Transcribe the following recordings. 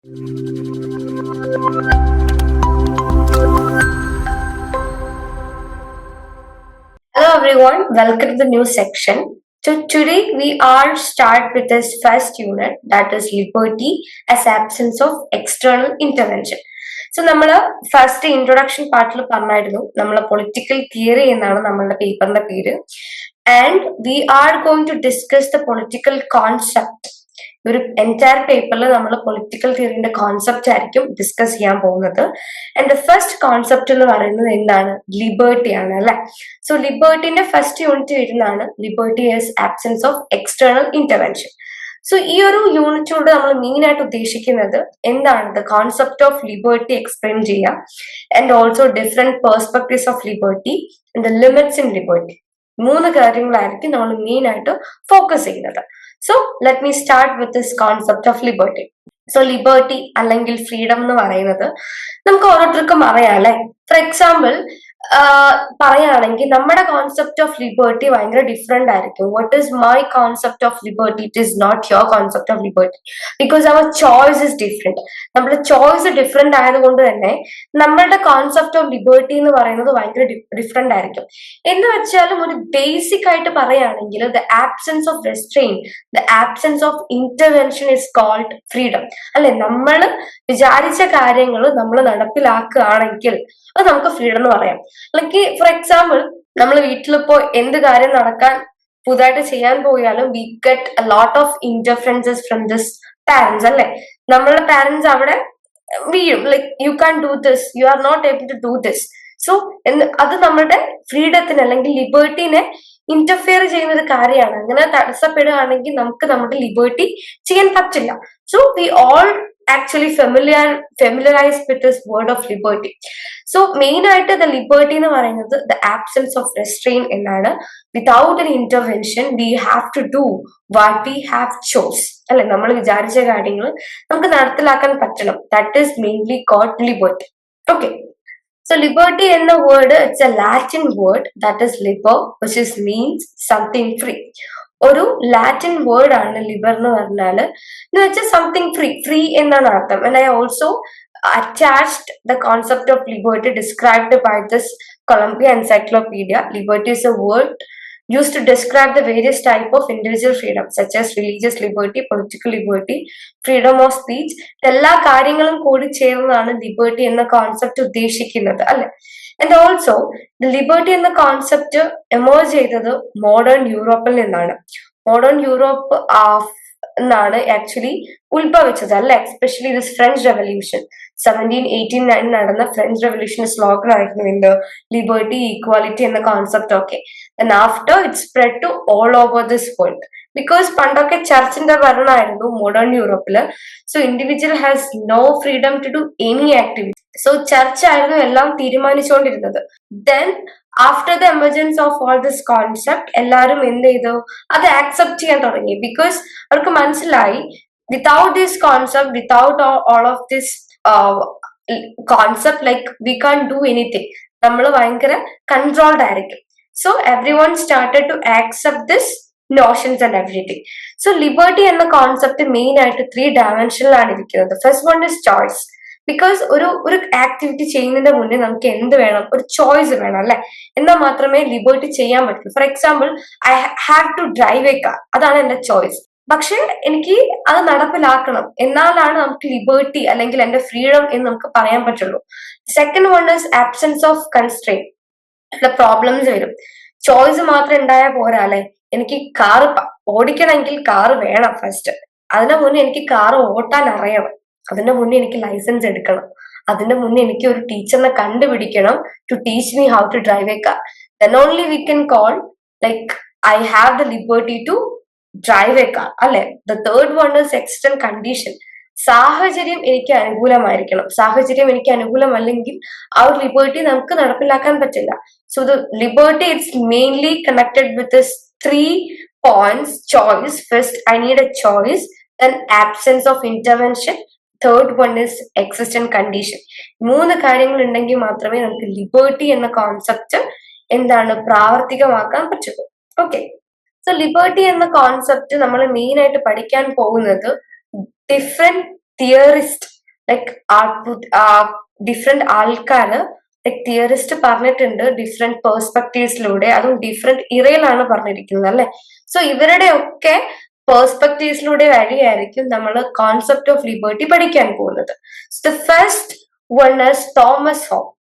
Hello everyone, welcome to the new section. So today we are start with this first unit that is liberty as absence of external intervention. So നമ്മൾ first introduction പാർട്ടിൽ പറഞ്ഞായിരുന്നു നമ്മളെ political theory എന്നാണ് നമ്മളുടെ പേപ്പറിന്റെ പേര് and we are going to discuss the political concept ഒരു entire പേപ്പറിൽ നമ്മൾ പൊളിറ്റിക്കൽ തിയറിന്റെ കോൺസെപ്റ്റ് ആയിരിക്കും ഡിസ്കസ് ചെയ്യാൻ പോകുന്നത്. ആൻഡ് ദ ഫസ്റ്റ് കോൺസെപ്റ്റ് എന്ന് പറയുന്നത് എന്താണ്? ലിബേർട്ടി ആണ് അല്ലെ? സോ ലിബേർട്ടിന്റെ ഫസ്റ്റ് യൂണിറ്റ് വരുന്നതാണ് liberty is absence of external intervention so ഈ ഒരു യൂണിറ്റിലൂടെ നമ്മൾ മെയിൻ ആയിട്ട് ഉദ്ദേശിക്കുന്നത് എന്താണ്? The concept of liberty explain ചെയ്യുക and also different perspectives of liberty and the limits in liberty മൂന്ന് കാര്യങ്ങളായിരിക്കും നമ്മൾ മെയിൻ ആയിട്ട് ഫോക്കസ് ചെയ്യുന്നത്. So let me start with this concept of liberty so liberty അല്ലെങ്കിൽ ഫ്രീഡം എന്ന് പറയുന്നത് നമുക്ക് ഓരോരുത്തർക്കും അറിയാം അല്ലെ? ഫോർ എക്സാമ്പിൾ പറയുകയാണെങ്കിൽ നമ്മുടെ കോൺസെപ്റ്റ് ഓഫ് ലിബേർട്ടി ഭയങ്കര ഡിഫറെന്റ് ആയിരിക്കും. What is my concept of liberty it is not your concept of liberty because our choice is different നമ്മുടെ ചോയ്സ് ഡിഫറെന്റ് ആയതുകൊണ്ട് തന്നെ നമ്മളുടെ കോൺസെപ്റ്റ് ഓഫ് ലിബേർട്ടി എന്ന് പറയുന്നത് ഭയങ്കര ഡിഫറെന്റ് ആയിരിക്കും. എന്ന് വെച്ചാലും ഒരു ബേസിക് ആയിട്ട് പറയുകയാണെങ്കിൽ the absence of restrain the absence of intervention is called freedom അല്ലെ? നമ്മൾ വിചാരിച്ച കാര്യങ്ങൾ നമ്മൾ നടപ്പിലാക്കുകയാണെങ്കിൽ അത് നമുക്ക് ഫ്രീഡം എന്ന് പറയാം. ലൈക്ക് ഫോർ എക്സാമ്പിൾ നമ്മൾ വീട്ടിലിപ്പോ എന്ത് കാര്യം നടക്കാൻ പുതുതായിട്ട് ചെയ്യാൻ പോയാലും we get a lot of interferences from this parents അല്ലെ? നമ്മളുടെ പാരന്റ്സ് അവിടെ വീഴും. Like you can do this you are not able to do this so എന്ത് അത് നമ്മുടെ ഫ്രീഡത്തിന് അല്ലെങ്കിൽ ലിബേർട്ടിനെ ഇന്റർഫിയർ ചെയ്യുന്ന ഒരു കാര്യമാണ്. അങ്ങനെ തടസ്സപ്പെടുകയാണെങ്കിൽ നമുക്ക് നമ്മുടെ ലിബേർട്ടി ചെയ്യാൻ പറ്റില്ല. So we all actually familiar familiarise with this word of liberty so main ആയിട്ട് ദ ലിബേർട്ടി എന്ന് പറയുന്നത് ദ ആബ്സെൻസ് ഓഫ് റെസ്ട്രെയിൻ എന്നാണ്. Without an intervention we have to do what we have chose അല്ലെ? നമ്മൾ വിചാരിച്ച കാര്യങ്ങൾ നമുക്ക് നടപ്പിലാക്കാൻ പറ്റണം. That is mainly god liberty okay so liberty എന്ന word it's a Latin word that is liber which is means something free ഒരു Latin word ആണ് ലിബർ എന്ന് പറഞ്ഞാൽ എന്ന് വെച്ചാൽ സംതിങ് ഫ്രീ ഫ്രീ എന്നാണ് അർത്ഥം. And I also attached the concept of liberty described by this Columbia encyclopedia Liberty is a word used to describe the various type of individual freedom such as religious liberty, political liberty, freedom of speech. എല്ലാ കാര്യങ്ങളും കൂടി ചേർന്നാണ് liberty എന്ന concept ഉദ്ദേശിക്കുന്നത് അല്ലെ? And also liberty എന്ന concept emerge ചെയ്തത് modern യൂറോപ്പിൽ നിന്നാണ്. മോഡേൺ യൂറോപ്പ് എന്നാണ് ആക്ച്വലി ഉത്ഭവിച്ചത് അല്ലെ? Especially this French revolution seventeen eighteen nine നടന്ന ഫ്രഞ്ച് റെവല്യൂഷൻ സ്ലോഗൻ ആയിരുന്നു എന്ത് ലിബേർട്ടി ഈക്വാലിറ്റി എന്ന കോൺസെപ്റ്റ് ഒക്കെ. And after it spread to all over this world because പണ്ടൊക്കെ ചർച്ചിന്റെ ഭരണമായിരുന്നു മോഡേൺ യൂറോപ്പിൽ. So individual has no freedom to do any activity so church ആയിരുന്നു എല്ലാം തീരുമാനിച്ചുകൊണ്ടിരുന്നത്. Then after the emergence of all this concept എല്ലാവരും എന്ത് ചെയ്തു? അത് ആക്സെപ്റ്റ് ചെയ്യാൻ തുടങ്ങി. ബിക്കോസ് അവർക്ക് മനസ്സിലായി without this concept without all of this concept like we can do anything നമ്മൾ ഭയങ്കര കൺട്രോൾഡ് ആയിരിക്കും. So everyone started to accept this notions and everything so liberty എന്ന കോൺസെപ്റ്റ് മെയിൻ ആയിട്ട് ത്രീ ഡയമെൻഷനിലാണ് ഇരിക്കുന്നത്. First one is choice because ഒരു ഒരു activity ചെയ്യുന്നതിന്റെ മുന്നേ നമുക്ക് എന്ത് വേണം? ഒരു ചോയ്സ് വേണം അല്ലെ? എന്നാൽ മാത്രമേ ലിബർട്ടി ചെയ്യാൻ പറ്റൂ. For example I have to drive a car അതാണ് എന്റെ ചോയ്സ് പക്ഷെ എനിക്ക് അത് നടപ്പിലാക്കണം. എന്നാലാണ് നമുക്ക് ലിബേർട്ടി അല്ലെങ്കിൽ എന്റെ ഫ്രീഡം എന്ന് നമുക്ക് പറയാൻ പറ്റുള്ളൂ. Second one is absence of constrain problems വരും. ചോയ്സ് മാത്രം ഉണ്ടായാൽ പോരാ അല്ലെ? എനിക്ക് കാറ് ഓടിക്കണമെങ്കിൽ കാറ് വേണം ഫസ്റ്റ് അതിനു മുന്നേ എനിക്ക് കാറ് ഓട്ടാൻ അറിയണം. അതിന്റെ മുന്നേ എനിക്ക് ലൈസൻസ് എടുക്കണം. അതിന്റെ മുന്നേ എനിക്ക് ഒരു ടീച്ചറിനെ കണ്ടുപിടിക്കണം to teach me how to drive a car then only we can call like I have the liberty to drive a car അല്ലെ? The third one is existent condition സാഹചര്യം എനിക്ക് അനുകൂലമായിരിക്കണം. സാഹചര്യം എനിക്ക് അനുകൂലമല്ലെങ്കിൽ ആ ഒരു ലിബേർട്ടി നമുക്ക് നടപ്പിലാക്കാൻ പറ്റില്ല. So the liberty it's mainly connected with three points choice first I need a choice absence of intervention third one is existent condition മൂന്ന് കാര്യങ്ങൾ ഉണ്ടെങ്കിൽ മാത്രമേ നമുക്ക് ലിബേർട്ടി എന്ന കോൺസെപ്റ്റ് എന്താണ് പ്രാവർത്തികമാക്കാൻ പറ്റുള്ളൂ ഓക്കെ സോ ലിബേർട്ടി എന്ന കോൺസെപ്റ്റ് നമ്മൾ മെയിൻ ആയിട്ട് പഠിക്കാൻ പോകുന്നത് ഡിഫറെന്റ് തിയറിസ്റ്റ് ലൈക്ക് ഡിഫറെന്റ് ആൾക്കാര് ലൈക് തിയറിസ്റ്റ് പറഞ്ഞിട്ടുണ്ട് ഡിഫറെന്റ് പേഴ്സ്പെക്ടീവ്സിലൂടെ അതും ഡിഫറെന്റ് ഇറയിലാണ് പറഞ്ഞിരിക്കുന്നത് അല്ലെ? സോ ഇവരുടെ ഒക്കെ പേഴ്സ്പെക്ടീവ്സിലൂടെ വഴിയായിരിക്കും നമ്മൾ കോൺസെപ്റ്റ് ഓഫ് ലിബർട്ടി പഠിക്കാൻ പോകുന്നത്. The first one is Thomas Hobbes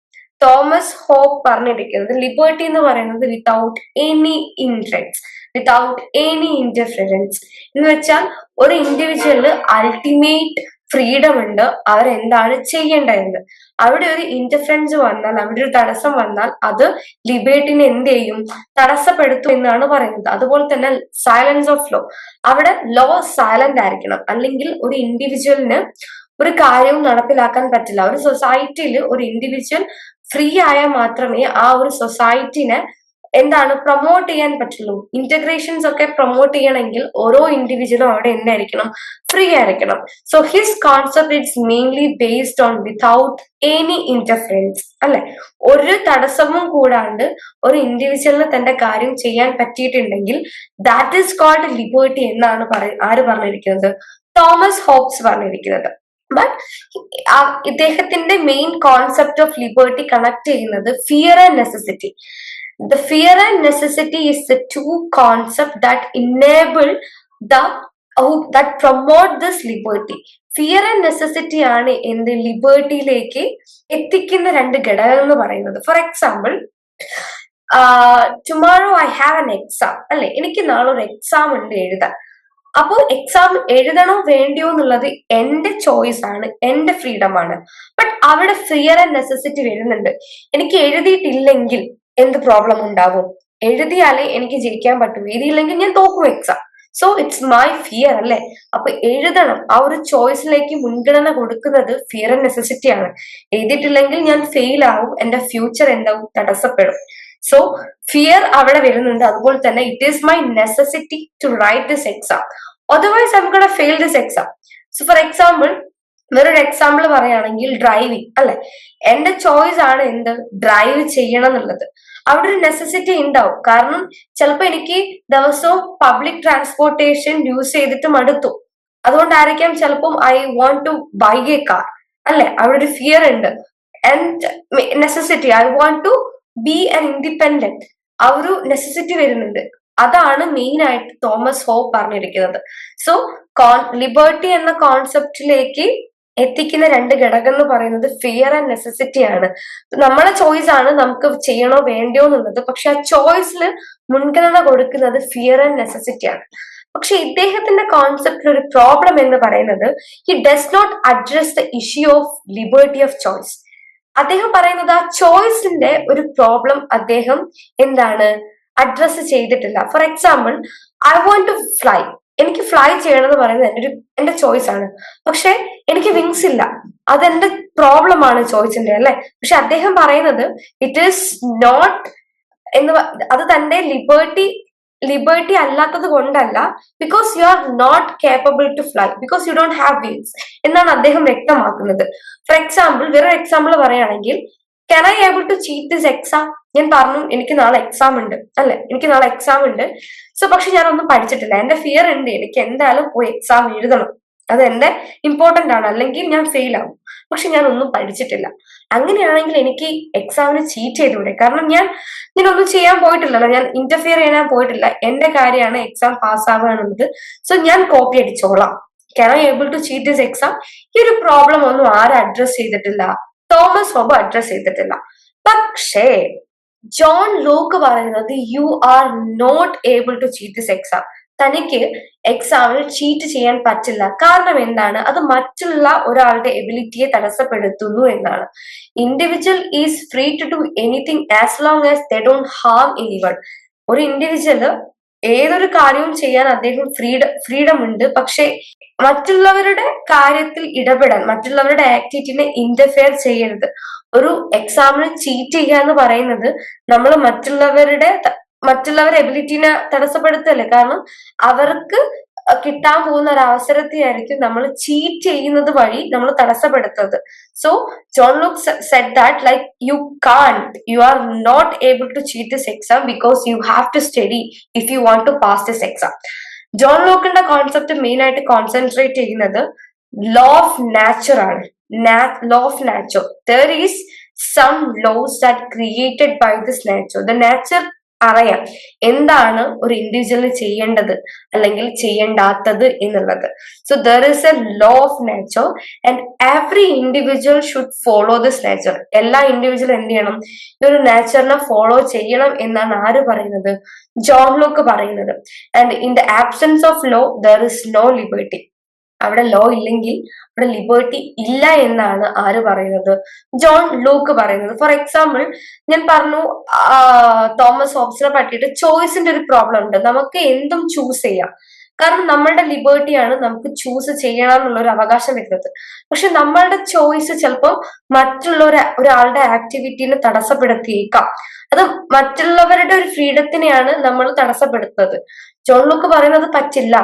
Thomas Hobbes പറഞ്ഞിരിക്കുന്നത് ലിബേർട്ടി എന്ന് പറയുന്നത് without any entrance without any interference എന്ന് വെച്ചാൽ ഒരു ഇൻഡിവിജ്വലിന് അൾട്ടിമേറ്റ് ഫ്രീഡം ഉണ്ട് അവരെന്താണ് ചെയ്യേണ്ടതെന്ന്. അവിടെ ഒരു ഇന്റർഫറൻസ് വന്നാൽ അവിടെ ഒരു തടസ്സം വന്നാൽ അത് ലിബേറ്റിനെ എന്ത് ചെയ്യും? തടസ്സപ്പെടുത്തും എന്നാണ് പറയുന്നത്. അതുപോലെ തന്നെ സൈലൻസ് ഓഫ് ലോ അവിടെ ലോ സൈലന്റ് ആയിരിക്കണം. അല്ലെങ്കിൽ ഒരു ഇൻഡിവിജ്വലിന് ഒരു കാര്യവും നടപ്പിലാക്കാൻ പറ്റില്ല. ഒരു സൊസൈറ്റിയിൽ ഒരു ഇൻഡിവിജ്വൽ ഫ്രീ ആയാൽ മാത്രമേ ആ ഒരു സൊസൈറ്റിനെ എന്താണ് പ്രൊമോട്ട് ചെയ്യാൻ പറ്റുള്ളൂ. ഇന്റഗ്രേഷൻസ് ഒക്കെ പ്രൊമോട്ട് ചെയ്യണമെങ്കിൽ ഓരോ ഇൻഡിവിജ്വലും അവിടെ എന്തായിരിക്കണം? ഫ്രീ ആയിരിക്കണം. So his concept it's mainly based on without any interference അല്ലെ? ഒരു തടസ്സവും കൂടാണ്ട് ഒരു ഇൻഡിവിജ്വലിന് തന്റെ കാര്യം ചെയ്യാൻ പറ്റിയിട്ടുണ്ടെങ്കിൽ ദാറ്റ് ഈസ് കോൾഡ് ലിബേർട്ടി എന്നാണ് പറ ആര് പറഞ്ഞിരിക്കുന്നത്? തോമസ് ഹോപ്സ് പറഞ്ഞിരിക്കുന്നത്. ബട്ട് ഇദ്ദേഹത്തിന്റെ main concept of liberty connect ചെയ്യുന്നത് fear and necessity the fear and necessity is the two concept that enable the that promote this liberty. Fear and necessity ആണ് എന്ത് ലിബേർട്ടിയിലേക്ക് എത്തിക്കുന്ന രണ്ട് ഘടകം എന്ന് പറയുന്നത് for example tomorrow I have an exam അല്ലെ? എനിക്ക് നാളെ ഒരു എക്സാം ഉണ്ട് എഴുതാൻ. അപ്പോൾ എക്സാം എഴുതണോ വേണ്ടിയോ എന്നുള്ളത് എന്റെ ചോയ്സ് ആണ് എന്റെ ഫ്രീഡം ആണ്. ബട്ട് അവിടെ ഫിയർ ആൻഡ് നെസസിറ്റി വരുന്നുണ്ട്. എനിക്ക് എഴുതിയിട്ടില്ലെങ്കിൽ എന്ത് പ്രോബ്ലം ഉണ്ടാവും? എഴുതിയാലേ എനിക്ക് ജയിക്കാൻ പറ്റും. എഴുതിയില്ലെങ്കിൽ ഞാൻ തോക്കും exam so it's my fear അല്ലെ? അപ്പൊ എഴുതണം. ആ ഒരു ചോയ്സിലേക്ക് മുൻഗണന കൊടുക്കുന്നത് ഫിയർ ആൻഡ് നെസസിറ്റി ആണ്. എഴുതിയിട്ടില്ലെങ്കിൽ ഞാൻ ഫെയിൽ ആവും. എന്റെ ഫ്യൂച്ചർ എന്താവും? തടസ്സപ്പെടും. സോ ഫിയർ അവിടെ വരുന്നുണ്ട്. അതുപോലെ തന്നെ it is my necessity to write this exam otherwise I gonna fail this exam so for example വേറൊരു എക്സാമ്പിൾ പറയുകയാണെങ്കിൽ ഡ്രൈവിംഗ് അല്ലെ? എന്റെ ചോയ്സ് ആണ് എന്ത്? ഡ്രൈവ് ചെയ്യണം എന്നുള്ളത്. അവിടെ ഒരു നെസസിറ്റി ഉണ്ടാവും. കാരണം ചിലപ്പോൾ എനിക്ക് ദിവസവും പബ്ലിക് ട്രാൻസ്പോർട്ടേഷൻ യൂസ് ചെയ്തിട്ട് മടുത്തു. അതുകൊണ്ടായിരിക്കാം ചിലപ്പം I want to buy a car അല്ലെ? അവിടെ ഒരു ഫിയർ ഉണ്ട്. And necessity I want to be an independent ആ ഒരു നെസസിറ്റി വരുന്നുണ്ട്. അതാണ് മെയിൻ ആയിട്ട് തോമസ് ഹോപ്പ് പറഞ്ഞിരിക്കുന്നത്. സോ കോൺ ലിബർട്ടി എന്ന കോൺസെപ്റ്റിലേക്ക് എത്തിക്കുന്ന രണ്ട് ഘടകം എന്ന് പറയുന്നത് ഫിയർ ആൻഡ് നെസസിറ്റി ആണ്. നമ്മളെ ചോയ്സ് ആണ് നമുക്ക് ചെയ്യണോ വേണ്ടയോ എന്നുള്ളത്. പക്ഷെ ആ ചോയ്സിൽ മുൻഗണന കൊടുക്കുന്നത് ഫിയർ ആൻഡ് നെസസിറ്റി ആണ്. പക്ഷെ ഇദ്ദേഹത്തിന്റെ കോൺസെപ്റ്റിൽ ഒരു പ്രോബ്ലം എന്ന് പറയുന്നത് he does not address the issue of liberty of choice അദ്ദേഹം പറയുന്നത് ആ ചോയ്സിന്റെ ഒരു പ്രോബ്ലം അദ്ദേഹം എന്താണ് അഡ്രസ്സ് ചെയ്തിട്ടില്ല. For example I want to fly എനിക്ക് ഫ്ലൈ ചെയ്യണം എന്ന് പറയുന്നത് എന്റെ ഒരു എന്റെ ചോയ്സ് ആണ്. പക്ഷെ എനിക്ക് വിങ്സ് ഇല്ല. അതെന്റെ പ്രോബ്ലം ആണ് ചോയ്സിന്റെ അല്ലെ? പക്ഷെ അദ്ദേഹം പറയുന്നത് ഇറ്റ് ഈസ് നോട്ട് എന്ന് അത് തന്റെ ലിബേർട്ടി ലിബേർട്ടി അല്ലാത്തത് കൊണ്ടല്ല because you are not capable to fly because you don't have wheels എന്നാണ് അദ്ദേഹം വ്യക്തമാക്കുന്നത്. ഫോർ എക്സാമ്പിൾ വേറൊരു എക്സാമ്പിൾ പറയുകയാണെങ്കിൽ can I able to cheat this exam ഞാൻ പറഞ്ഞു എനിക്ക് നാളെ എക്സാം ഉണ്ട് അല്ലെ? എനിക്ക് നാളെ എക്സാം ഉണ്ട്. സോ പക്ഷെ ഞാൻ ഒന്നും പഠിച്ചിട്ടില്ല. എന്റെ ഫിയർ ഉണ്ട് എനിക്ക് എന്തായാലും പോയി എക്സാം എഴുതണം. അത് എന്റെ ഇമ്പോർട്ടന്റ് ആണ്. അല്ലെങ്കിൽ ഞാൻ ഫെയിൽ ആവും. പക്ഷെ ഞാൻ ഒന്നും പഠിച്ചിട്ടില്ല. അങ്ങനെയാണെങ്കിൽ എനിക്ക് എക്സാമിന് ചീറ്റ് ചെയ്തുകൂടെ? കാരണം ഞാൻ ഒന്നും ചെയ്യാൻ പോയിട്ടില്ലല്ലോ. ഞാൻ ഇന്റർഫിയർ ചെയ്യാൻ പോയിട്ടില്ല. എന്റെ കാര്യമാണ് എക്സാം പാസ് ആവുക എന്നുള്ളത്. സോ ഞാൻ copy അടിച്ചോളാം. Can I able to cheat this exam ഈ ഒരു പ്രോബ്ലം ഒന്നും ആരും അഡ്രസ് ചെയ്തിട്ടില്ല. തോമസ് ഹോബ് അഡ്രസ് ചെയ്തിട്ടില്ല. പക്ഷേ ജോൺ ലോക്ക് പറയുന്നത് you are not able to cheat this exam തനിക്ക് എക്സാമിൽ ചീറ്റ് ചെയ്യാൻ പറ്റില്ല. കാരണം എന്താണ്? അത് മറ്റുള്ള ഒരാളുടെ എബിലിറ്റിയെ തടസ്സപ്പെടുത്തുന്നു എന്നാണ്. Individual is free to do anything as long as they don't harm anyone ഒരു ഇൻഡിവിജ്വൽ ഏതൊരു കാര്യവും ചെയ്യാൻ അദ്ദേഹം ഫ്രീഡ ഫ്രീഡം ഉണ്ട്. പക്ഷെ മറ്റുള്ളവരുടെ കാര്യത്തിൽ ഇടപെടാൻ മറ്റുള്ളവരുടെ ആക്ടിവിറ്റിനെ ഇന്റർഫെയർ ചെയ്യരുത്. ഒരു എക്സാമിന് ചീറ്റ് ചെയ്യുക എന്ന് പറയുന്നത് നമ്മൾ മറ്റുള്ളവരുടെ മറ്റുള്ളവരുടെ എബിലിറ്റിനെ തടസ്സപ്പെടുത്തല്ലേ കാരണം അവർക്ക് കിട്ടാൻ പോകുന്ന ഒരു അവസരത്തെയായിരിക്കും നമ്മൾ ചീറ്റ് ചെയ്യുന്നത് വഴി നമ്മൾ തടസ്സപ്പെടുത്തുന്നത്. So John Locke said that like you can't you are not able to cheat this exam because you have to study if you want to pass this exam John ലോക്കിന്റെ concept main ആയിട്ട് concentrate ചെയ്യുന്നത് law of nature ആണ്. Law of nature there is some laws that created by this nature the nature അറിയാം എന്താണ് ഒരു ഇൻഡിവിജ്വലിന് ചെയ്യേണ്ടത് അല്ലെങ്കിൽ ചെയ്യേണ്ടാത്തത് എന്നുള്ളത്. So there is a law of nature and every individual should follow this nature എല്ലാ ഇൻഡിവിജ്വൽ എന്ത് ചെയ്യണം? ഈ ഒരു നേച്ചറിനെ ഫോളോ ചെയ്യണം എന്നാണ് ആര് പറയുന്നത്? ജോൺ ലോക്ക് പറയുന്നത്. And in the absence of law there is no liberty അവിടെ ലോ ഇല്ലെങ്കിൽ അവിടെ ലിബേർട്ടി ഇല്ല എന്നാണ് ആര് പറയുന്നത്? ജോൺ ലൂക്ക് പറയുന്നത്. ഫോർ എക്സാമ്പിൾ ഞാൻ പറഞ്ഞു തോമസ് ഹോബ്സിനെ പറ്റിയിട്ട് ചോയ്സിന്റെ ഒരു പ്രോബ്ലം ഉണ്ട്. നമുക്ക് എന്തും ചൂസ് ചെയ്യാം. കാരണം നമ്മളുടെ ലിബേർട്ടിയാണ് നമുക്ക് ചൂസ് ചെയ്യണം എന്നുള്ള ഒരു അവകാശം വരുന്നത്. പക്ഷെ നമ്മളുടെ ചോയ്സ് ചിലപ്പോൾ മറ്റുള്ള ഒരാളുടെ ആക്ടിവിറ്റീനെ തടസ്സപ്പെടുത്തിയേക്കാം. അത് മറ്റുള്ളവരുടെ ഒരു ഫ്രീഡത്തിനെയാണ് നമ്മൾ തടസ്സപ്പെടുത്തുന്നത്. ജോൺ ലുക്ക് പറയുന്നത് പറ്റില്ല.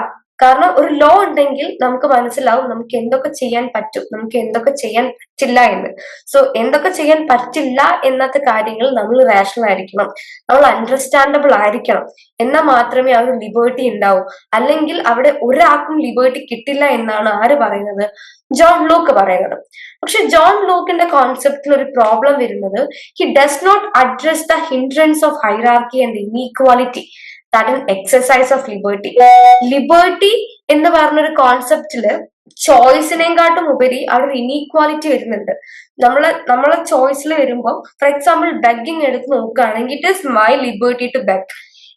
കാരണം ഒരു ലോ ഉണ്ടെങ്കിൽ നമുക്ക് മനസ്സിലാവും നമുക്ക് എന്തൊക്കെ ചെയ്യാൻ പറ്റും നമുക്ക് എന്തൊക്കെ ചെയ്യാൻ പറ്റില്ല എന്ന്. സോ എന്തൊക്കെ ചെയ്യാൻ പറ്റില്ല എന്നത്തെ കാര്യങ്ങൾ നമ്മൾ റാഷണൽ ആയിരിക്കണം. നമ്മൾ അണ്ടർസ്റ്റാൻഡബിൾ ആയിരിക്കണം. എന്നാൽ മാത്രമേ ആ ഒരു ലിബേർട്ടി ഉണ്ടാവൂ. അല്ലെങ്കിൽ അവിടെ ഒരാൾക്കും ലിബേർട്ടി കിട്ടില്ല എന്നാണ് ആര് പറയുന്നത്? ജോൺ ലൂക്ക് പറയുന്നത്. പക്ഷെ ജോൺ ലൂക്കിന്റെ കോൺസെപ്റ്റിൽ ഒരു പ്രോബ്ലം വരുന്നത് he does not address the hindrance of hierarchy and inequality that is exercise of liberty liberty എന്ന് പറഞ്ഞൊരു കോൺസെപ്റ്റിൽ ചോയ്സിനെക്കാട്ടും ഉപരി അവിടെ ഒരു ഇനീക്വാലിറ്റി വരുന്നുണ്ട്. നമ്മൾ നമ്മളെ ചോയ്സിൽ വരുമ്പോൾ ഫോർ എക്സാമ്പിൾ ബെഗിങ് എടുത്ത് നോക്കുകയാണെങ്കിൽ it is my liberty to beg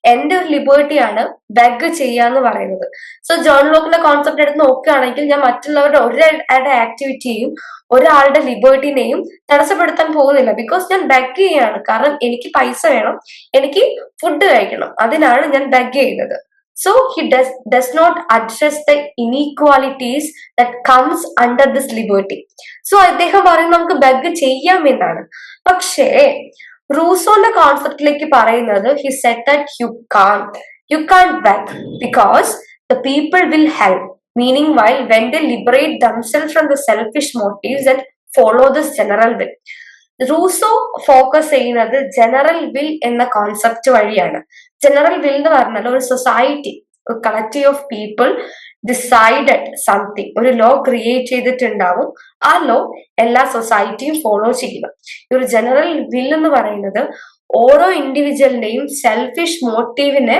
എന്റെ ഒരു ലിബേർട്ടിയാണ് ബെഗ് ചെയ്യുക ചെയ്യാന്ന് പറയുന്നത്. സോ ജോൺ ലോക്കിന്റെ കോൺസെപ്റ്റ് എടുത്ത് നോക്കുകയാണെങ്കിൽ ഞാൻ മറ്റുള്ളവരുടെ ഒരാളുടെ ആക്ടിവിറ്റിയും ഒരാളുടെ ലിബേർട്ടിനെയും തടസ്സപ്പെടുത്താൻ പോകുന്നില്ല. ബിക്കോസ് ഞാൻ ബെഗ് ചെയ്യാണ് കാരണം എനിക്ക് പൈസ വേണം എനിക്ക് ഫുഡ് കഴിക്കണം. അതിനാണ് ഞാൻ ബെഗ് ചെയ്യുന്നത്. So he does does not address the inequalities that comes under this liberty so അദ്ദേഹം പറയുന്നത് നമുക്ക് ബെഗ് ചെയ്യാം എന്നാണ്. പക്ഷേ റൂസോന്റെ കോൺസെപ്റ്റിലേക്ക് പറയുന്നത് he said that you can you can back because the people will help meaning why when the liberate themselves from the selfish motives and follow this general will Rousseau focus ചെയ്യുന്നത് general will എന്ന concept വഴിയാണ്. General will എന്ന് പറഞ്ഞാൽ ഒരു society collective of people decided something ഒരു law create ചെയ്തിട്ടുണ്ടാവും. ആ law എല്ലാ സൊസൈറ്റിയും ഫോളോ ചെയ്യണം ഈ ഒരു ജനറൽ വിൽ എന്ന് പറയുന്നത് ഓരോ ഇൻഡിവിജ്വലിന്റെയും സെൽഫിഷ് മോട്ടീവിനെ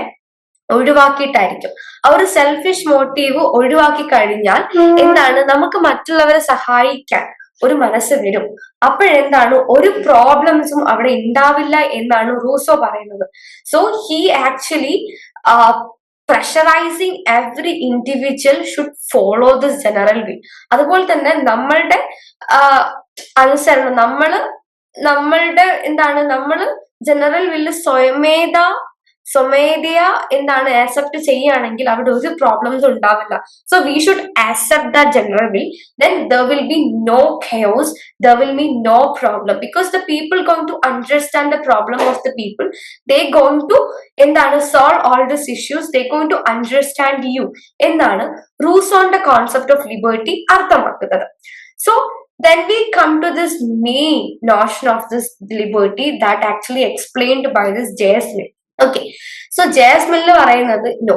ഒഴിവാക്കിയിട്ടായിരിക്കും. ആ ഒരു സെൽഫിഷ് മോട്ടീവ് ഒഴിവാക്കി കഴിഞ്ഞാൽ എന്താണ്? നമുക്ക് മറ്റുള്ളവരെ സഹായിക്കാൻ ഒരു മനസ്സ് വരും. അപ്പോഴെന്താണ്? ഒരു പ്രോബ്ലംസും അവിടെ ഉണ്ടാവില്ല എന്നാണ് റൂസോ പറയുന്നത്. So he actually pressurising every individual should follow this general will അതുപോലെ തന്നെ നമ്മളുടെ അനുസരണം നമ്മൾ നമ്മളുടെ എന്താണ് നമ്മൾ ജനറൽ വില്ല് സ്വയമേധ സ്വമേധയ എന്താണ് ആക്സെപ്റ്റ് ചെയ്യുകയാണെങ്കിൽ അവിടെ ഒരു പ്രോബ്ലംസ് ഉണ്ടാവില്ല. So we should accept the general will then there will be no chaos there will be no problem because the people going to understand the problem of the people they going to എന്താണ് solve all this issues they going to understand you എന്നാണ് റൂസോന്റെ concept of liberty അർത്ഥമാക്കുന്നത്. So then we come to this main notion of this liberty that actually explained by this J.S. Okay so ജാസ്മിനിൽ പറയുന്നത് no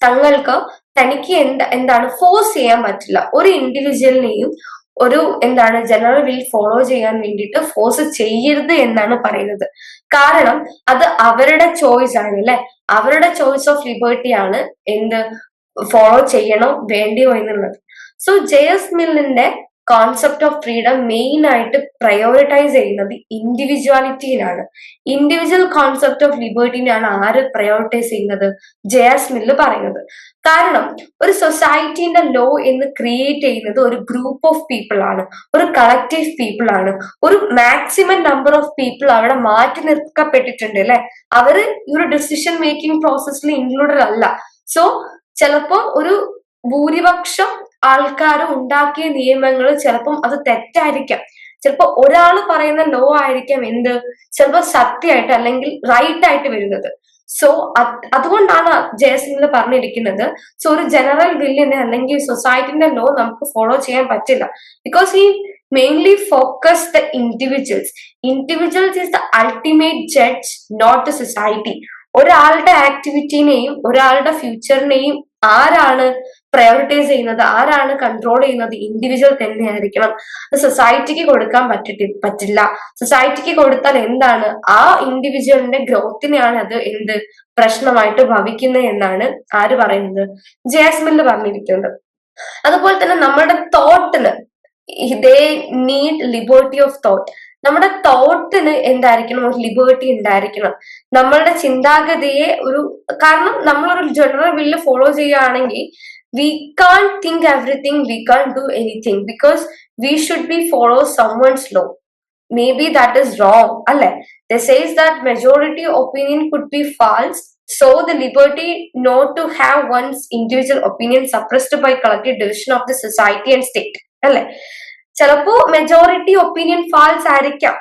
തങ്ങൾക്ക് തനിക്ക് എന്ത് എന്താണ് force ചെയ്യാൻ പറ്റില്ല. ഒരു ഇൻഡിവിജ്വലിനെയും ഒരു എന്താണ് ജനറൽ വിൽ ഫോളോ ചെയ്യാൻ വേണ്ടിയിട്ട് ഫോഴ്സ് ചെയ്യരുത് എന്നാണ് പറയുന്നത്. കാരണം അത് അവരുടെ ചോയ്സ് ആണ് അല്ലെ അവരുടെ ചോയ്സ് ഓഫ് ലിബേർട്ടി ആണ് എന്ത് ഫോളോ ചെയ്യണോ വേണ്ടിയോ എന്നുള്ളത്. സോ ജയസ് മില്ലിന്റെ കോൺസെപ്റ്റ് ഓഫ് ഫ്രീഡം മെയിൻ ആയിട്ട് പ്രയോറിറ്റൈസ് ചെയ്യുന്നത് ഇൻഡിവിജ്വാലിറ്റിയിലാണ് ഇൻഡിവിജ്വൽ കോൺസെപ്റ്റ് ഓഫ് ലിബേർട്ടിനെയാണ് ആര് പ്രയോറിറ്റൈസ് ചെയ്യുന്നത്? ജയാസ് മില്ല് പറയുന്നത്. കാരണം ഒരു സൊസൈറ്റിന്റെ ലോ എന്ന് ക്രിയേറ്റ് ചെയ്യുന്നത് ഒരു ഗ്രൂപ്പ് ഓഫ് പീപ്പിൾ ആണ് ഒരു കളക്റ്റീവ് പീപ്പിൾ ആണ് ഒരു മാക്സിമം നമ്പർ ഓഫ് പീപ്പിൾ അവിടെ മാറ്റി നിർത്തപ്പെട്ടിട്ടുണ്ട് അല്ലെ? അവർ ഈ ഒരു ഡിസിഷൻ മേക്കിംഗ് പ്രോസസ്സിൽ ഇൻക്ലൂഡഡ് അല്ല. സോ ചിലപ്പോ ഒരു ഭൂരിപക്ഷം ആൾക്കാർ ഉണ്ടാക്കിയ നിയമങ്ങൾ ചിലപ്പം അത് തെറ്റായിരിക്കാം. ചിലപ്പോ ഒരാൾ പറയുന്ന ലോ ആയിരിക്കാം എന്ത്? ചിലപ്പോ സത്യമായിട്ട് അല്ലെങ്കിൽ റൈറ്റ് ആയിട്ട് വരുന്നത്. സോ അതുകൊണ്ടാണ് ജയസിംഗിൽ പറഞ്ഞിരിക്കുന്നത് സോ ഒരു ജനറൽ വില്ലിനെ അല്ലെങ്കിൽ സൊസൈറ്റിന്റെ ലോ നമുക്ക് ഫോളോ ചെയ്യാൻ പറ്റില്ല. ബിക്കോസ് ഈ mainly focus the individuals individuals is the ultimate judge not the society ഒരാളുടെ ആക്ടിവിറ്റീനെയും ഒരാളുടെ ഫ്യൂച്ചറിനെയും ആരാണ് പ്രയോറിറ്റൈസ് ചെയ്യുന്നത്? ആരാണ് കൺട്രോൾ ചെയ്യുന്നത്? ഇൻഡിവിജ്വൽ തന്നെയായിരിക്കണം. സൊസൈറ്റിക്ക് കൊടുക്കാൻ പറ്റി പറ്റില്ല. സൊസൈറ്റിക്ക് കൊടുത്താൽ എന്താണ്? ആ ഇൻഡിവിജ്വലിന്റെ ഗ്രോത്തിനെയാണ് അത് എന്ത് പ്രശ്നമായിട്ട് ഭവിക്കുന്നത് എന്നാണ് ആര് പറയുന്നത്? ജാസ്മിൻ പറഞ്ഞിരിക്കുന്നത്. അതുപോലെ തന്നെ നമ്മുടെ തോട്ടിന് they need liberty of thought നമ്മുടെ തോട്ടിന് എന്തായിരിക്കണം? ഒരു ലിബേർട്ടി ഉണ്ടായിരിക്കണം. നമ്മളുടെ ചിന്താഗതിയെ ഒരു കാരണം നമ്മളൊരു ജനറൽ വില്ല് ഫോളോ ചെയ്യുകയാണെങ്കിൽ we can think everything we can do anything because we should be follow someone's law may be that is wrong അല്ലെ? The says that majority opinion could be false so the liberty not to have one's individual opinion suppressed by collective division of the society and state അല്ലെ? ചിലപ്പോ majority opinion false ആയിരിക്കാം.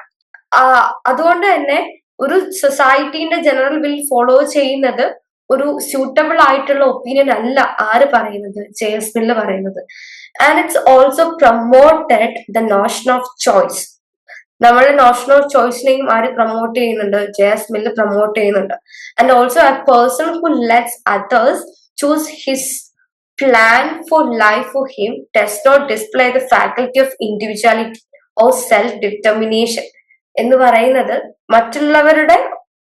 അതുകൊണ്ട് തന്നെ ഒരു സൊസൈറ്റീന്റെ general will follow ചെയ്യുന്നത് ഒരു suitable ആയിട്ടുള്ള opinion അല്ല ആര് പറയുന്നത് ജെ മില്ല് പറയുന്നത്. And it's also promoted the notion of choice നമ്മളുടെ നോഷൻ ഓഫ് ചോയ്സിനെയും ആര് പ്രൊമോട്ട് ചെയ്യുന്നുണ്ട്? ജെ മില്ല് പ്രൊമോട്ട് ചെയ്യുന്നുണ്ട്. And also a person who lets others choose his plan for life for him does not display the faculty of individuality or self determination എന്ന് പറയുന്നത് മറ്റുള്ളവരുടെ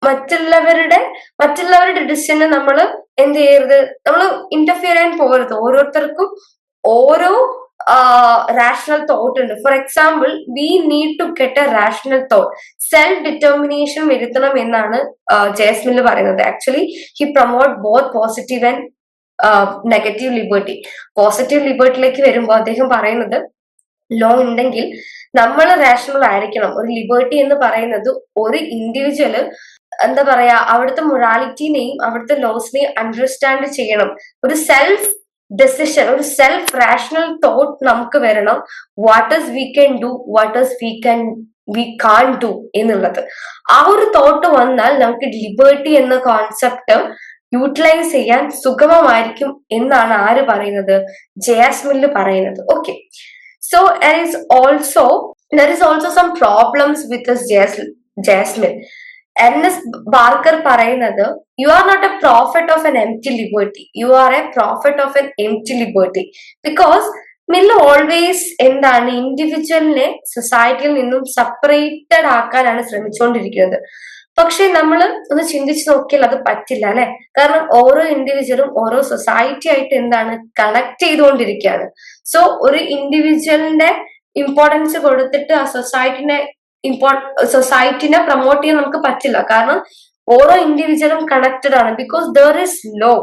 മറ്റുള്ളവരുടെ മറ്റുള്ളവരുടെ ഡിസിഷന് നമ്മൾ എന്ത് ചെയ്യരുത്? നമ്മൾ ഇന്റർഫിയർ ചെയ്യാൻ പോകരുത്. ഓരോരുത്തർക്കും ഓരോ റാഷണൽ തോട്ട് ഉണ്ട്. For example we need to get a rational thought self determination വരുത്തണം എന്നാണ് ജയസ്മിൽ പറയുന്നത്. Actually he promote both positive and negative liberty positive ലിബേർട്ടിലേക്ക് വരുമ്പോൾ അദ്ദേഹം പറയുന്നത് ലോ ഉണ്ടെങ്കിൽ നമ്മൾ റാഷണൽ ആയിരിക്കണം. ഒരു ലിബേർട്ടി എന്ന് പറയുന്നത് ഒരു ഇൻഡിവിജ്വൽ എന്താ പറയാ അവിടുത്തെ മൊറാലിറ്റിനെയും അവിടുത്തെ ലോസിനെയും അണ്ടർസ്റ്റാൻഡ് ചെയ്യണം. ഒരു സെൽഫ് ഡെസിഷൻ ഒരു സെൽഫ് റാഷണൽ തോട്ട് നമുക്ക് വരണം. What is we can do what is we can we can do എന്നുള്ളത്. ആ ഒരു തോട്ട് വന്നാൽ നമുക്ക് ലിബേർട്ടി എന്ന കോൺസെപ്റ്റ് യൂട്ടിലൈസ് ചെയ്യാൻ സുഗമമായിരിക്കും എന്നാണ് ആര് പറയുന്നത്? ജയാസ്മിൽ പറയുന്നത്. Okay so is also there is also some problems with J S Mill N S Barker പറയുന്നത് you are not a profit of N M T liberty you are a profit of N M T liberty because Mill always എന്താണ് ഇൻഡിവിജ്വലിനെ സൊസൈറ്റിയിൽ നിന്നും separated ആക്കാനാണ് ശ്രമിച്ചുകൊണ്ടിരിക്കുന്നത്. പക്ഷെ നമ്മൾ ഒന്ന് ചിന്തിച്ചു നോക്കിയാൽ അത് പറ്റില്ല അല്ലെ? കാരണം ഓരോ ഇൻഡിവിജ്വലും ഓരോ സൊസൈറ്റി ആയിട്ട് എന്താണ് കണക്ട് ചെയ്തുകൊണ്ടിരിക്കുകയാണ്. സോ ഒരു ഇൻഡിവിജ്വലിന്റെ ഇമ്പോർട്ടൻസ് കൊടുത്തിട്ട് ആ സൊസൈറ്റിനെ ഇമ്പോ സൊസൈറ്റിനെ പ്രൊമോട്ട് ചെയ്യാൻ നമുക്ക് പറ്റില്ല. കാരണം ഓരോ ഇൻഡിവിജ്വലും കണക്റ്റഡ് ആണ്. Because there is law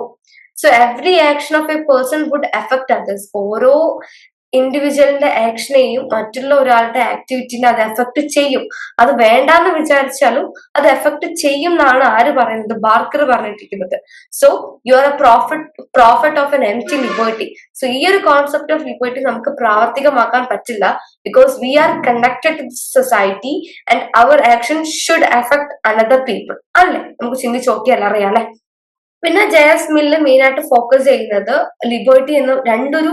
so every action of a person would affect others ഓരോ ഇൻഡിവിജ്വലിന്റെ ആക്ഷനെയും മറ്റുള്ള ഒരാളുടെ ആക്ടിവിറ്റിനെ അത് എഫക്ട് ചെയ്യും. അത് വേണ്ടാന്ന് വിചാരിച്ചാലും അത് എഫക്ട് ചെയ്യും എന്നാണ് ആര് പറയുന്നത്? Barker പറഞ്ഞിട്ടിരിക്കുന്നത് so you are a profit profit of N M T liberty so ഈ ഒരു കോൺസെപ്റ്റ് ഓഫ് ലിബേർട്ടി നമുക്ക് പ്രാവർത്തികമാക്കാൻ പറ്റില്ല. Because we are conducted to society and our action should affect another people അല്ലേ? നമുക്ക് ചിന്തിച്ച് നോക്കിയാൽ അറിയാം പിന്നെ ജയസ് മില്ല് മെയിൻ ആയിട്ട് ഫോക്കസ് ചെയ്യുന്നത് ലിബേർട്ടി എന്ന് രണ്ടൊരു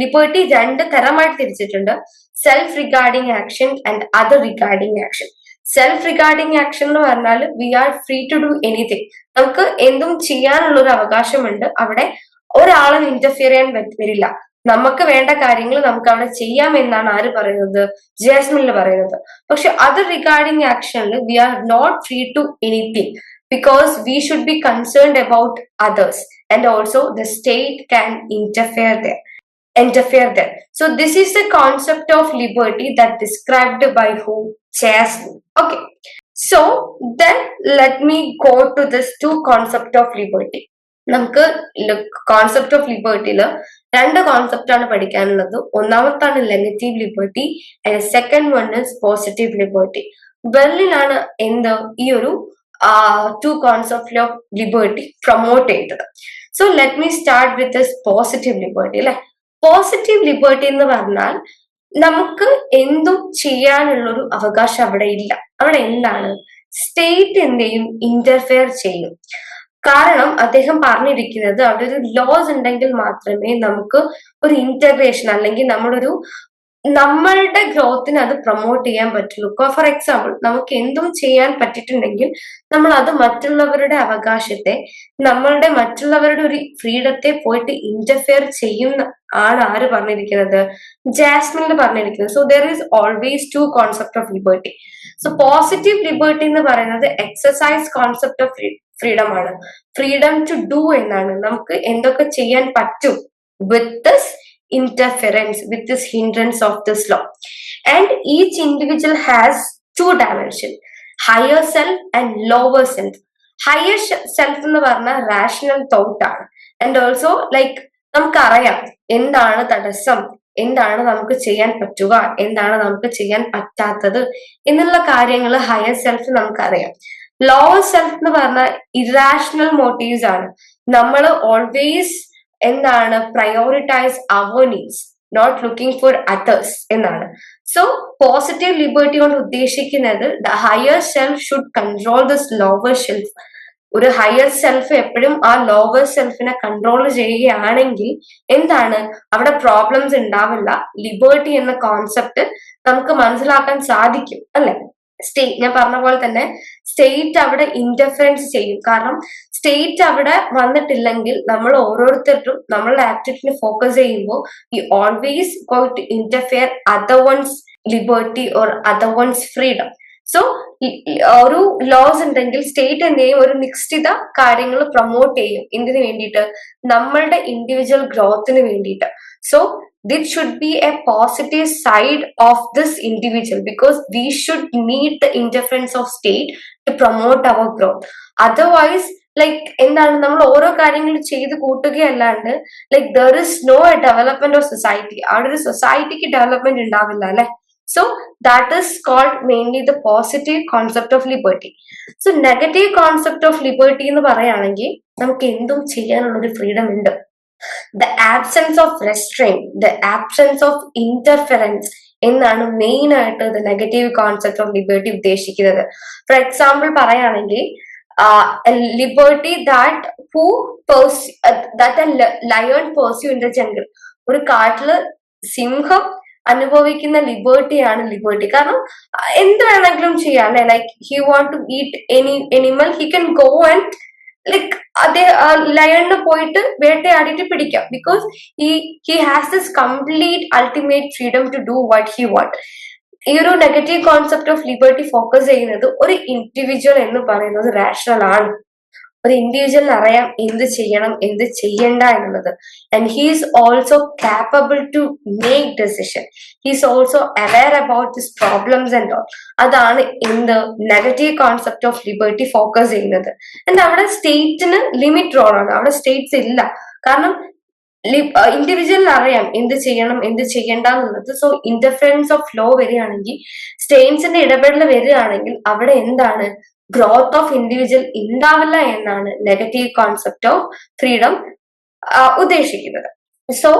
ലിബേർട്ടി രണ്ട് തരമായിട്ട് തിരിച്ചിട്ടുണ്ട്. Self regarding action and other regarding action self regarding action എന്ന് പറഞ്ഞാൽ we are free to do anything നമുക്ക് എന്തും ചെയ്യാനുള്ള ഒരു അവകാശമുണ്ട്. അവിടെ ഒരാളും ഇന്റർഫിയർ ചെയ്യാൻ വരില്ല. നമുക്ക് വേണ്ട കാര്യങ്ങൾ നമുക്ക് അവിടെ ചെയ്യാം എന്നാണ് ആര് പറയുന്നത്? ജാസ്മിനിൽ പറയുന്നത്. പക്ഷെ അത് regarding ആക്ഷനിൽ we are not free to anything because we should be concerned about others and also the state can interfere there interfere there so this is the concept of liberty that described by who Chasm. okay so then let me go to this two concept of liberty നമുക്ക് concept of ലിബേർട്ടിയിൽ രണ്ട് concept ആണ് പഠിക്കാനുള്ളത് ഒന്നാമത്താണ് negative liberty and second one is positive liberty ബെർലിനാണ് എന്ത് ഈ ഒരു two concept of liberty promote ചെയ്തത്. So let me start with positive liberty അല്ലെ? പോസിറ്റീവ് ലിബേർട്ടി എന്ന് പറഞ്ഞാൽ നമുക്ക് എന്തും ചെയ്യാനുള്ളൊരു അവകാശം അവിടെ ഇല്ല. അവിടെ എന്താണ്? സ്റ്റേറ്റ് എന്തെയും ഇന്റർഫെയർ ചെയ്യും. കാരണം അദ്ദേഹം പറഞ്ഞിരിക്കുന്നത് അവിടെ ഒരു ലോസ് ഉണ്ടെങ്കിൽ മാത്രമേ നമുക്ക് ഒരു ഇന്റഗ്രേഷൻ അല്ലെങ്കിൽ നമ്മളൊരു നമ്മളുടെ ഗ്രോത്തിന് അത് പ്രൊമോട്ട് ചെയ്യാൻ പറ്റുള്ളൂ. ഫോർ എക്സാമ്പിൾ നമുക്ക് എന്തും ചെയ്യാൻ പറ്റിയിട്ടുണ്ടെങ്കിൽ നമ്മൾ അത് മറ്റുള്ളവരുടെ അവകാശത്തെ നമ്മളുടെ മറ്റുള്ളവരുടെ ഒരു ഫ്രീഡത്തെ പോയിട്ട് ഇന്റർഫിയർ ചെയ്യുന്ന ആണ് ആര് പറഞ്ഞിരിക്കുന്നത്? ജാസ്മിനിൽ പറഞ്ഞിരിക്കുന്നത്. So there is always two concept of liberty so positive liberty എന്ന് പറയുന്നത് എക്സസൈസ് കോൺസെപ്റ്റ് ഓഫ് ഫ്രീഡം ആണ്. ഫ്രീഡം ടു ഡു എന്നാണ്. നമുക്ക് എന്തൊക്കെ ചെയ്യാൻ പറ്റും? With this interference with this hindrance of this law. And each individual has two dimension, higher self and lower self. Higher self എന്ന് പറഞ്ഞാൽ റാഷണൽ തോട്ട് ആണ് and also like നമുക്കറിയാം എന്താണ് തടസ്സം എന്താണ് നമുക്ക് ചെയ്യാൻ പറ്റുക എന്താണ് നമുക്ക് ചെയ്യാൻ പറ്റാത്തത് എന്നുള്ള കാര്യങ്ങൾ ഹയർ സെൽഫ് നമുക്കറിയാം ലോവർ സെൽഫ് എന്ന് പറഞ്ഞാൽ ഇറാഷണൽ മോട്ടീവ്സ് ആണ് നമ്മൾ ഓൾവേസ് എന്താണ് prioritise our needs not looking for others എന്നാണ്. സോ പോസിറ്റീവ് ലിബർട്ടി കൊണ്ട് ഉദ്ദേശിക്കുന്നത് the higher self should control this lower self ഒരു ഹയർ സെൽഫ് എപ്പോഴും ആ ലോവർ സെൽഫിനെ കൺട്രോൾ ചെയ്യുകയാണെങ്കിൽ എന്താണ്? അവിടെ പ്രോബ്ലംസ് ഉണ്ടാവില്ല. ലിബേർട്ടി എന്ന കോൺസെപ്റ്റ് നമുക്ക് മനസ്സിലാക്കാൻ സാധിക്കും അല്ലെ? സ്റ്റേറ്റ് ഞാൻ പറഞ്ഞ പോലെ തന്നെ സ്റ്റേറ്റ് അവിടെ ഇന്റർഫറൻസ് ചെയ്യും. കാരണം സ്റ്റേറ്റ് അവിടെ വന്നിട്ടില്ലെങ്കിൽ നമ്മൾ ഓരോരുത്തർക്കും നമ്മളുടെ ആക്ടിവിറ്റിന് ഫോക്കസ് ചെയ്യുമ്പോൾ ഈ always go to interfere other one's liberty or other one's freedom so ഒരു ലോസ് ഉണ്ടെങ്കിൽ സ്റ്റേറ്റ് എന്ത് ചെയ്യും ഒരു നിശ്ചിത കാര്യങ്ങൾ പ്രൊമോട്ട് ചെയ്യും. എന്തിനു വേണ്ടിയിട്ട്? നമ്മളുടെ ഇൻഡിവിജ്വൽ ഗ്രോത്തിന് വേണ്ടിയിട്ട്. So this should be a positive side of this individual because we should need the interference of state to promote our growth. Otherwise like എന്താണ് നമ്മൾ ഓരോ കാര്യങ്ങൾ ചെയ്ത് കൂട്ടുകയല്ലാണ്ട് like there is no a development of society അവിടെ ഒരു സൊസൈറ്റിക്ക് development ഉണ്ടാവില്ല അല്ലെ? So that is called mainly the positive concept of liberty so negative concept of liberty എന്ന് പറയുകയാണെങ്കിൽ നമുക്ക് എന്തും ചെയ്യാനുള്ള ഒരു ഫ്രീഡം ഉണ്ട്. The absence of restrain the absence of interference എന്നാണ് മെയിൻ ആയിട്ട് the negative concept of liberty ഉദ്ദേശിക്കുന്നത്. ഫോർ എക്സാമ്പിൾ പറയുകയാണെങ്കിൽ liberty that who that lion pursue in the jungle ഒരു കാട്ടിൽ സിംഹം അനുഭവിക്കുന്ന ലിബേർട്ടിയാണ് ലിബേർട്ടി കാരണം എന്ത് വേണമെങ്കിലും ചെയ്യാം like he want to eat any animal he can go and like അദ്ദേഹം ലയണിന് പോയിട്ട് വേട്ടയാടിയിട്ട് പിടിക്കാം. ബിക്കോസ് ഈ he has this complete ultimate freedom to do what he want ഈ ഒരു negative concept of liberty focus ചെയ്യുന്നത് ഒരു ഇൻഡിവിജ്വൽ എന്ന് പറയുന്നത് റാഷണൽ ആണ്. ഒരു ഇൻഡിവിജ്വലിന് അറിയാം എന്ത് ചെയ്യണം എന്ത് ചെയ്യണ്ട എന്നുള്ളത്. And he's also capable to make decision he's also aware about this problems and all അതാണ് എന്ത് negative concept of liberty focus ചെയ്യുന്നത്. ആൻഡ് അവിടെ സ്റ്റേറ്റിന് ലിമിറ്റ് റോൾ ആണ്. അവിടെ സ്റ്റേറ്റ്സ് ഇല്ല. കാരണം ഇൻഡിവിജ്വലിന് അറിയാം എന്ത് ചെയ്യണം എന്ത് ചെയ്യണ്ട എന്നുള്ളത്. സോ ഇന്റർഫറൻസ് ഓഫ് ലോ വരികയാണെങ്കിൽ സ്റ്റേറ്റ്സിന്റെ ഇടപെടൽ വരികയാണെങ്കിൽ അവിടെ എന്താണ് ഗ്രോത്ത് ഓഫ് ഇൻഡിവിജ്വൽ ഉണ്ടാവില്ല എന്നാണ് നെഗറ്റീവ് കോൺസെപ്റ്റ് ഓഫ് ഫ്രീഡം ഉദ്ദേശിക്കുന്നത്. സോ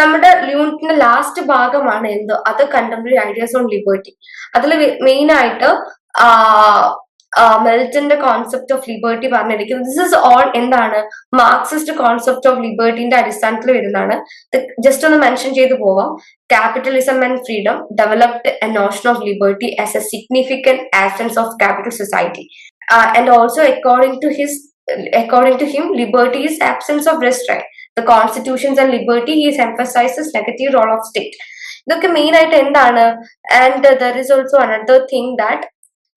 നമ്മുടെ യൂണിറ്റിന്റെ ലാസ്റ്റ് ഭാഗമാണ് എന്തോ അത് കണ്ടംപററി ഐഡിയാസ് ഓൺ ലിബേർട്ടി അതിൽ മെയിൻ ആയിട്ട് മെൽറ്റന്റെ കോൺസെപ്റ്റ് ഓഫ് ലിബർട്ടി പറഞ്ഞിരിക്കുന്നത് ദിസ് ഇസ് ഓൾ എന്താണ് മാർക്സിസ്റ്റ് കോൺസെപ്റ്റ് ഓഫ് ലിബർട്ടിന്റെ അടിസ്ഥാനത്തിൽ വരുന്നതാണ് ജസ്റ്റ് ഒന്ന് മെൻഷൻ ചെയ്തു പോവാം and freedom developed a notion of liberty as a significant essence of capital society uh, and also according to his according to him liberty is absence of restraint the constitutions and liberty he emphasizes negative role of state ഇതൊക്കെ main ആയിട്ട് എന്താണ് and there is also another thing that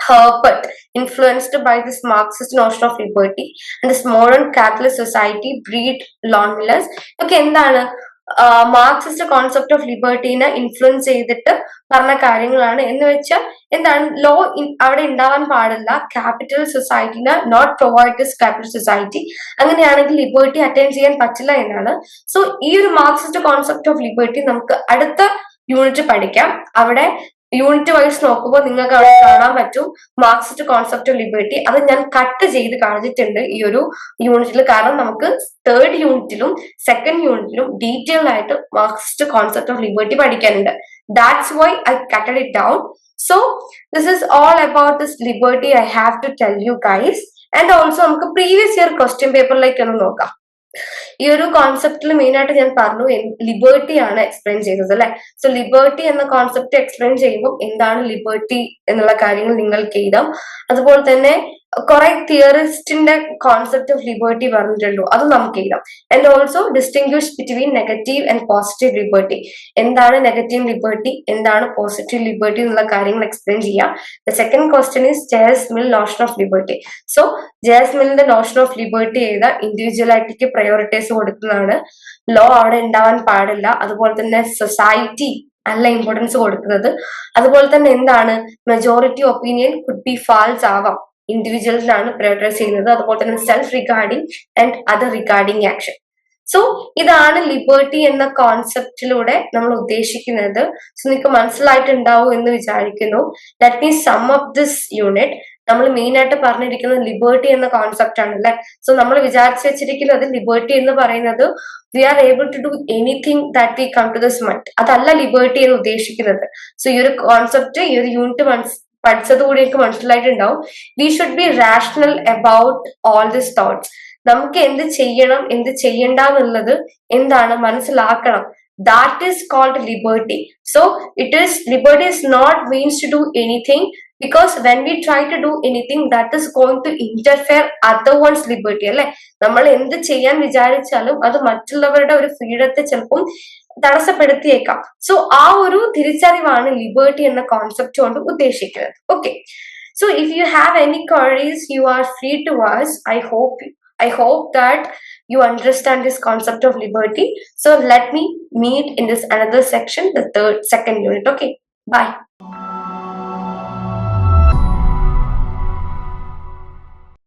Herbert, influenced by this Marxist notion of liberty and this modern capitalist society breed loneliness. ഒക്കെ എന്താണ്? Marxist concept of ലിബർട്ടീനെ influence ചെയ്തിട്ട് പറഞ്ഞ കാര്യങ്ങളാണ്. എന്ന് വെച്ചാൽ എന്താണ്? ലോ അവിടെ ഉണ്ടാവാൻ പാടില്ല. Capital സൊസൈറ്റിനെ not provide this capital society അങ്ങനെയാണെങ്കിൽ ലിബർട്ടി അറ്റൈൻ ചെയ്യാൻ പറ്റില്ല എന്നാണ്. സോ ഈ ഒരു മാർക്സിസ്റ്റ് കോൺസെപ്റ്റ് ഓഫ് ലിബർട്ടി നമുക്ക് അടുത്ത യൂണിറ്റ് പഠിക്കാം. അവിടെ യൂണിറ്റ് വൈസ് നോക്കുമ്പോൾ നിങ്ങൾക്ക് അവിടെ കാണാൻ പറ്റും. മാർക്സിസ്റ്റ് കോൺസെപ്റ്റ് ഓഫ് ലിബർട്ടി അത് ഞാൻ കട്ട് ചെയ്ത് കാണിച്ചിട്ടുണ്ട് ഈ ഒരു യൂണിറ്റിൽ കാരണം നമുക്ക് തേർഡ് യൂണിറ്റിലും സെക്കൻഡ് യൂണിറ്റിലും ഡീറ്റെയിൽ ആയിട്ട് മാർക്സിസ്റ്റ് കോൺസെപ്റ്റ് ഓഫ് ലിബർട്ടി പഠിക്കാനുണ്ട്. That's why I cutted it down so this is all about this liberty I have to tell you guys and also നമുക്ക് പ്രീവിയസ് ഇയർ ക്വസ്റ്റ്യൻ പേപ്പറിലേക്ക് ഒന്ന് നോക്കാം. ഈ ഒരു കോൺസെപ്റ്റിൽ മെയിൻ ആയിട്ട് ഞാൻ പറഞ്ഞു ലിബേർട്ടി ആണ് എക്സ്പ്ലെയിൻ ചെയ്തത് അല്ലെ? സോ ലിബേർട്ടി എന്ന കോൺസെപ്റ്റ് എക്സ്പ്ലെയിൻ ചെയ്യുമ്പോൾ എന്താണ് ലിബേർട്ടി എന്നുള്ള കാര്യങ്ങൾ നിങ്ങൾക്ക് എഴുതാം. അതുപോലെ തന്നെ കുറെ തിയറിസ്റ്റിന്റെ കോൺസെപ്റ്റ് ഓഫ് ലിബേർട്ടി പറഞ്ഞിട്ടുണ്ടോ അത് നമുക്ക് എഴുതാം. And also distinguish between negative and positive liberty എന്താണ് നെഗറ്റീവ് ലിബേർട്ടി എന്താണ് പോസിറ്റീവ് ലിബേർട്ടി എന്നുള്ള കാര്യങ്ങൾ എക്സ്പ്ലെയിൻ ചെയ്യാം. The second question is J S Mill notion of liberty so J S മില്ലിന്റെ notion of liberty ചെയ്ത ഇൻഡിവിജ്വലാലിറ്റിക്ക് പ്രയോറിറ്റൈസ് കൊടുക്കുന്നതാണ്. ലോ അവിടെ ഉണ്ടാവാൻ പാടില്ല. അതുപോലെ തന്നെ സൊസൈറ്റി അല്ല ഇമ്പോർട്ടൻസ് കൊടുക്കുന്നത്. അതുപോലെ തന്നെ എന്താണ്? Majority opinion could be false ആവാം. ഇൻഡിവിജ്വൽസിലാണ് പ്രയോറിറ്റൈസ് ചെയ്യുന്നത്. അതുപോലെ തന്നെ self regarding and other regarding action so ഇതാണ് ലിബേർട്ടി എന്ന കോൺസെപ്റ്റിലൂടെ നമ്മൾ ഉദ്ദേശിക്കുന്നത്. സോ നിങ്ങൾക്ക് മനസ്സിലായിട്ടുണ്ടാവും എന്ന് വിചാരിക്കുന്നു. That means some of this unit നമ്മൾ മെയിൻ ആയിട്ട് പറഞ്ഞിരിക്കുന്നത് ലിബേർട്ടി എന്ന കോൺസെപ്റ്റ് ആണ് അല്ലെ? സോ നമ്മൾ വിചാരിച്ചു വെച്ചിരിക്കുന്നത് ലിബേർട്ടി എന്ന് പറയുന്നത് we are able to do anything that we come to this mind അതല്ല ലിബേർട്ടി എന്ന് ഉദ്ദേശിക്കുന്നത്. സോ ഈ ഒരു കോൺസെപ്റ്റ് ഈ ഒരു യൂണിറ്റ് മനസ് പഠിച്ചത് കൂടി എനിക്ക് മനസ്സിലായിട്ടുണ്ടാവും. We should be rational about all this thoughts നമുക്ക് എന്ത് ചെയ്യണം എന്ത് ചെയ്യണ്ട എന്നുള്ളത് എന്താണ് മനസ്സിലാക്കണം. That is called liberty so it is liberty is not means to do anything because when we try to do anything that is going to interfere other one's liberty അല്ലെ? നമ്മൾ എന്ത് ചെയ്യാൻ വിചാരിച്ചാലും അത് മറ്റുള്ളവരുടെ ഒരു ഫ്രീഡത്തെ ചിലപ്പം തടസ്സപ്പെടുത്തിയേക്കാം സോ ആ ഒരു തിരിച്ചറിവാണ് ലിബേർട്ടി എന്ന കോൺസെപ്റ്റ് കൊണ്ട് ഉദ്ദേശിക്കുന്നത് okay so if you have any queries you are free to was I hope I hope that you understand this concept of liberty. So let me meet in this another section, the third, second unit. Okay, bye.